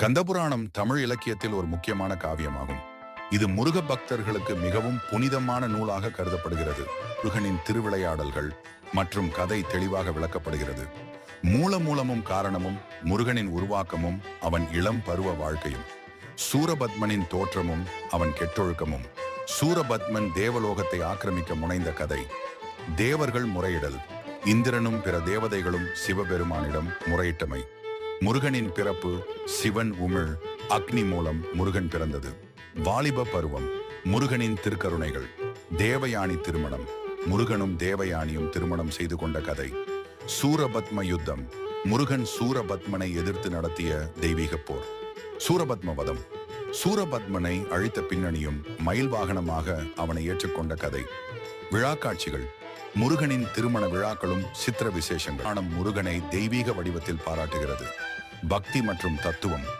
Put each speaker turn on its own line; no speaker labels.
கந்தபுராணம் தமிழ் இலக்கியத்தில் ஒரு முக்கியமான காவியமாகும். இது முருக பக்தர்களுக்கு மிகவும் புனிதமான நூலாக கருதப்படுகிறது. முருகனின் திருவிளையாடல்கள் மற்றும் கதை தெளிவாக விளக்கப்படுகிறது. மூல மூலமும் காரணமும் முருகனின் உருவாக்கமும் அவன் இளம் பருவ வாழ்க்கையும் சூரபத்மனின் தோற்றமும் அவன் கெட்டொழுக்கமும் சூரபத்மன் தேவலோகத்தை ஆக்கிரமிக்க முனைந்த கதை தேவர்கள் முறையிடல் இந்திரனும் பிற தேவதைகளும் சிவபெருமானிடம் முறையிட்டமை. முருகனின் பிறப்பு சிவன் உமிழ் அக்னி மூலம் முருகன் பிறந்தது. வாலிப பருவம் முருகனின் திருக்கருணைகள் தேவயானி திருமணம் முருகனும் தேவயானியும் திருமணம் செய்து கொண்ட கதை. சூரபத்ம யுத்தம் முருகன் சூரபத்மனை எதிர்த்து நடத்திய தெய்வீக போர். சூரபத்ம வதம் சூரபத்மனை அழித்த பின்னணியும் மயில் வாகனமாக அவனை ஏற்றுக்கொண்ட கதை. விழாக்காட்சிகள் முருகனின் திருமண விழாக்களும் சித்திர விசேஷங்கள். முருகனை தெய்வீக வடிவத்தில் பாராட்டுகிறது. பக்தி மற்றும் தத்துவம்.